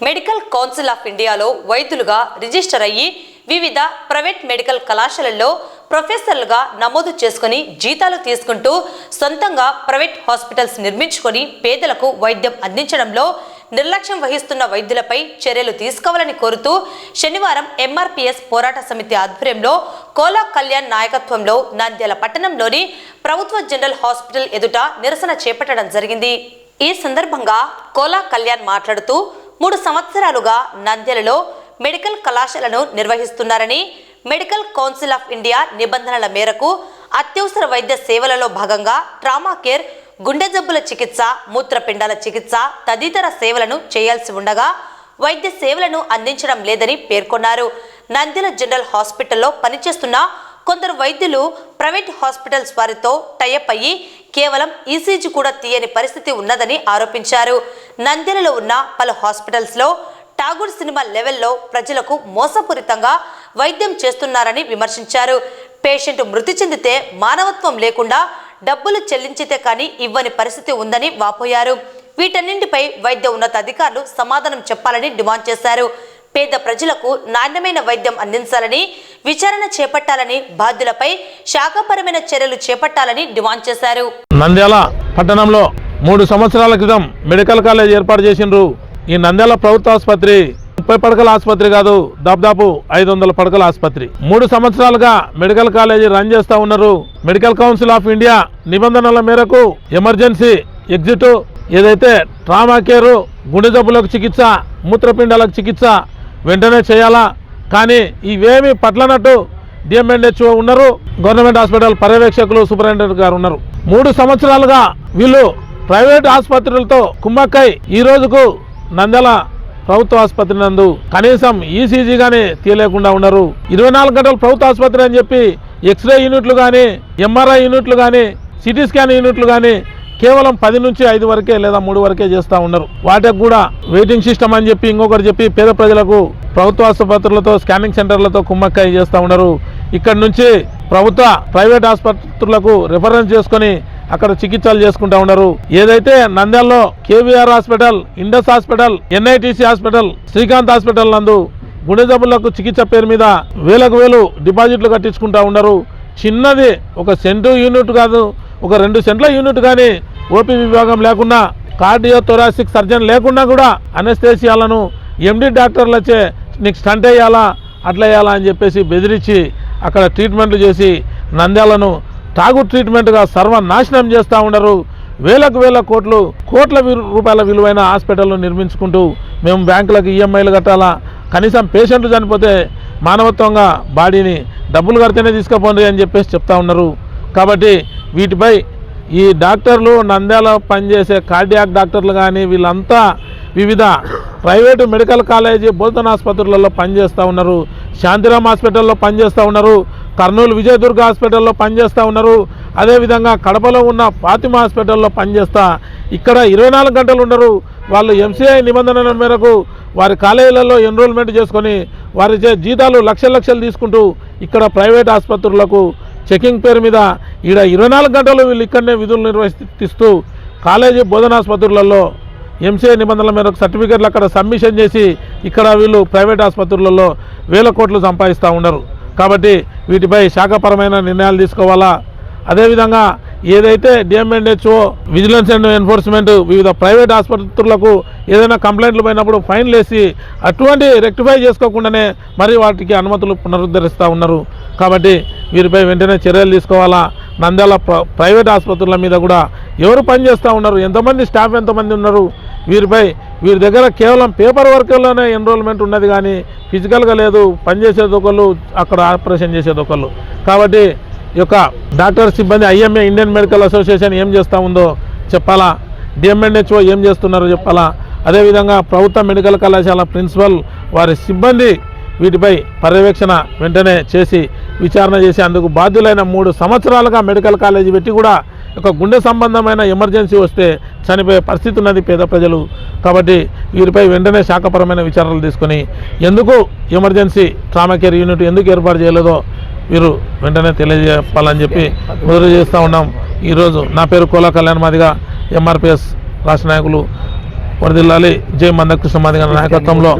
Medical council of ఇండియాలో వైద్యులుగా register అయ్యి వివిధ ప్రైవేట్ మెడికల్ కళాశాలల్లో ప్రొఫెసర్లుగా నమోదు చేసుకుని జీతాలు తీసుకుంటూ సొంతంగా ప్రైవేట్ హాస్పిటల్స్ నిర్మించుకొని పేదలకు వైద్యం అందించడంలో నిర్లక్ష్యం వహిస్తున్న వైద్యులపై చర్యలు తీసుకోవాలని కోరుతూ శనివారం ఎంఆర్పీఎస్ పోరాట సమితి ఆధ్వర్యంలో కోలా కళ్యాణ్ నాయకత్వంలో నంద్యాల పట్టణంలోని ప్రభుత్వ జనరల్ హాస్పిటల్ ఎదుట నిరసన చేపట్టడం జరిగింది. ఈ సందర్భంగా కోలా కళ్యాణ్ మాట్లాడుతూ మూడు సంవత్సరాలుగా నంద్యాలలో మెడికల్ కళాశాలను నిర్వహిస్తున్నారని మెడికల్ కౌన్సిల్ ఆఫ్ ఇండియా నిబంధనల మేరకు అత్యవసర వైద్య సేవలలో భాగంగా ట్రామా కేర్ గుండె జబ్బుల చికిత్స మూత్రపిండాల చికిత్స తదితర సేవలను చేయాల్సి ఉండగా వైద్య సేవలను అందించడం లేదని పేర్కొన్నారు. నంద్యాల జనరల్ హాస్పిటల్లో పనిచేస్తున్న కొందరు వైద్యులు ప్రైవేట్ హాస్పిటల్స్ వారితో టైఅప్ అయ్యి కేవలం ఈసీజీ కూడా తీయని పరిస్థితి ఉన్నదని ఆరోపించారు. నంద్యాలలో ఉన్న పలు హాస్పిటల్స్లో ఠాగూర్ సినిమా లెవెల్లో ప్రజలకు మోసపూరితంగా వైద్యం చేస్తున్నారని విమర్శించారు. పేషెంట్ మృతి చెందితే మానవత్వం లేకుండా డబ్బులు చెల్లించితే కానీ ఇవ్వని పరిస్థితి ఉందని వాపోయారు. వీటన్నింటిపై వైద్య ఉన్నతాధికారులు సమాధానం చెప్పాలని డిమాండ్ చేశారు. పేద ప్రజలకు నాణ్యమైన వైద్యం అందించాలని విచారణ చేపట్టాలని బాధ్యులపై శాఖపరమైన చర్యలు చేపట్టాలని డిమాండ్ చేశారు. నంద్యాల పట్టణంలో మూడు సంవత్సరాల క్రితం మెడికల్ కాలేజ్ ఏర్పాటు చేసిండ్రు. ఈ నంద్యాల ప్రభుత్వ ఆసుపత్రి ముప్పై పడకల ఆసుపత్రి కాదు దాదాపు ఐదు వందల పడకల ఆసుపత్రి. మూడు సంవత్సరాలుగా మెడికల్ కాలేజీ రన్ చేస్తూ ఉన్నారు. మెడికల్ కౌన్సిల్ ఆఫ్ ఇండియా నిబంధనల మేరకు ఎమర్జెన్సీ ఎగ్జిట్ ఏదైతే ట్రామా కేరు గుండె జబ్బులకు చికిత్స మూత్రపిండాలకు చికిత్స వెంటనే చేయాలా? కానీ ఇవేమి పట్లనట్టు డిఎంఎన్హెచ్ఓ ఉన్నారు. గవర్నమెంట్ హాస్పిటల్ పర్యవేక్షకులు సూపరింటెండెంట్ గారు ఉన్నారు. మూడు సంవత్సరాలుగా వీళ్ళు ప్రైవేట్ ఆసుపత్రులతో కుమ్మక్కై ఈ రోజుకు నందల ప్రభుత్వ ఆసుపత్రి నందు కనీసం ఈసీజీ గానీ తీయలేకుండా ఉన్నారు. ఇరవై నాలుగు గంటలు ప్రభుత్వ ఆసుపత్రి అని చెప్పి ఎక్స్రే యూనిట్లు కానీ ఎంఆర్ఐ యూనిట్లు కానీ సిటీ స్కాన్ యూనిట్లు కానీ కేవలం పది నుంచి ఐదు వరకే లేదా మూడు వరకే చేస్తూ ఉన్నారు. వాటికి కూడా వెయిటింగ్ సిస్టమ్ అని చెప్పి ఇంకొకటి చెప్పి పేద ప్రజలకు ప్రభుత్వ ఆసుపత్రులతో స్కానింగ్ సెంటర్లతో కుమ్మక్కాయ చేస్తూ ఉన్నారు. ఇక్కడ నుంచి ప్రభుత్వ ప్రైవేట్ ఆసుపత్రులకు రిఫరెన్స్ చేసుకొని అక్కడ చికిత్సలు చేసుకుంటా ఉన్నారు. ఏదైతే నంద్యాలలో KVR hospital Indus hospital NITC hospital Srikanth hospital నందు గుండె జబ్బులకు చికిత్స పేరు మీద వేలకు వేలు డిపాజిట్లు కట్టించుకుంటా ఉన్నారు. చిన్నది ఒక సెంటు యూనిట్ కాదు ఒక రెండు సెంట్ల యూనిట్ కానీ ఓపీ విభాగం లేకుండా కార్డియో థొరాసిక్ సర్జన్ లేకుండా కూడా అనస్థేసియాలను ఎండి డాక్టర్లచే నీకు స్టంట్ వేయాలా అట్లా వేయాలా అని చెప్పేసి బెదిరించి అక్కడ ట్రీట్మెంట్లు చేసి నంద్యాలను తాగు ట్రీట్మెంట్గా సర్వనాశనం చేస్తూ ఉండరు వేలకు వేల కోట్లు కోట్ల రూపాయల విలువైన హాస్పిటల్ను నిర్మించుకుంటూ మేము బ్యాంకులకు ఈఎంఐలు కట్టాలా? కనీసం పేషెంట్లు చనిపోతే మానవత్వంగా బాడీని డబ్బులు కడితేనే తీసుకుపోండి అని చెప్పేసి చెప్తా ఉన్నారు. కాబట్టి వీటిపై ఈ డాక్టర్లు నంద్యాల పనిచేసే కార్డియాక్ డాక్టర్లు కానీ వీళ్ళంతా వివిధ ప్రైవేటు మెడికల్ కాలేజీ బోధన ఆసుపత్రులలో పనిచేస్తూ ఉన్నారు. శాంతిరామ్ హాస్పిటల్లో పనిచేస్తూ ఉన్నారు. కర్నూలు విజయదుర్గ హాస్పిటల్లో పనిచేస్తూ ఉన్నారు. అదేవిధంగా కడపలో ఉన్న ఫాతిమా హాస్పిటల్లో పనిచేస్తా ఇక్కడ ఇరవై నాలుగు గంటలు ఉండరు. వాళ్ళు ఎంసీఐ నిబంధనల మేరకు వారి కాలేజీలలో ఎన్రోల్మెంట్ చేసుకొని వారి జీతాలు లక్షల లక్షలు తీసుకుంటూ ఇక్కడ ప్రైవేట్ ఆసుపత్రులకు చెకింగ్ పేరు మీద ఈడ ఇరవై నాలుగు గంటలు వీళ్ళు ఇక్కడనే విధులు నిర్వహిస్తూ కాలేజీ బోధనాసుపత్రులలో ఎంసీఏ నిబంధనల మేరకు సర్టిఫికెట్లు అక్కడ సబ్మిషన్ చేసి ఇక్కడ వీళ్ళు ప్రైవేట్ ఆసుపత్రులలో వేల కోట్లు సంపాదిస్తూ ఉన్నారు. కాబట్టి వీటిపై శాఖపరమైన నిర్ణయాలు తీసుకోవాలా? అదేవిధంగా ఏదైతే డిఎంఎన్హెచ్ఓ విజిలెన్స్ అండ్ ఎన్ఫోర్స్మెంట్ వివిధ ప్రైవేట్ ఆసుపత్రులకు ఏదైనా కంప్లైంట్లు పోయినప్పుడు ఫైన్లు వేసి అటువంటి రెక్టిఫై చేసుకోకుండానే మరి వాటికి అనుమతులు పునరుద్ధరిస్తూ ఉన్నారు. కాబట్టి వీరిపై వెంటనే చర్యలు తీసుకోవాలా? నంద్యాల ప్ర- ప్రైవేట్ ఆసుపత్రుల మీద కూడా ఎవరు పనిచేస్తూ ఉన్నారు? ఎంతమంది స్టాఫ్ ఎంతమంది ఉన్నారు? వీరిపై వీరి దగ్గర కేవలం పేపర్ వర్క్లోనే ఎన్రోల్మెంట్ ఉన్నది కానీ ఫిజికల్గా లేదు పనిచేసేది ఒకళ్ళు అక్కడ ఆపరేషన్ చేసేది ఒకళ్ళు. కాబట్టి యొక్క డాక్టర్ సిబ్బంది ఐఎంఏ ఇండియన్ మెడికల్ అసోసియేషన్ ఏం చేస్తూ ఉందో చెప్పాలా? డిఎంఎన్హెచ్ఓ ఏం చేస్తున్నారో చెప్పాలా? అదేవిధంగా ప్రభుత్వ మెడికల్ కళాశాల ప్రిన్సిపల్ వారి సిబ్బంది వీటిపై పర్యవేక్షణ వెంటనే చేసి విచారణ చేసి అందుకు బాధ్యులైన మూడు సంవత్సరాలుగా మెడికల్ కాలేజీ పెట్టి కూడా ఒక గుండె సంబంధమైన ఎమర్జెన్సీ వస్తే చనిపోయే పరిస్థితి ఉన్నది పేద ప్రజలు. కాబట్టి వీరిపై వెంటనే శాఖపరమైన విచారణలు తీసుకొని ఎందుకు ఎమర్జెన్సీ ట్రామా కేర్ యూనిట్ ఎందుకు ఏర్పాటు చేయలేదో వీరు వెంటనే తెలియజేయాలని చెప్పి మొదలు చేస్తూ ఉన్నాం. ఈరోజు నా పేరు కోలా కళ్యాణ్ మాదిగా ఎంఆర్పిఎస్ రాష్ట్ర నాయకులు వరదిల్లాలి జై మందకృష్ణ మాదిగ నాయకత్వంలో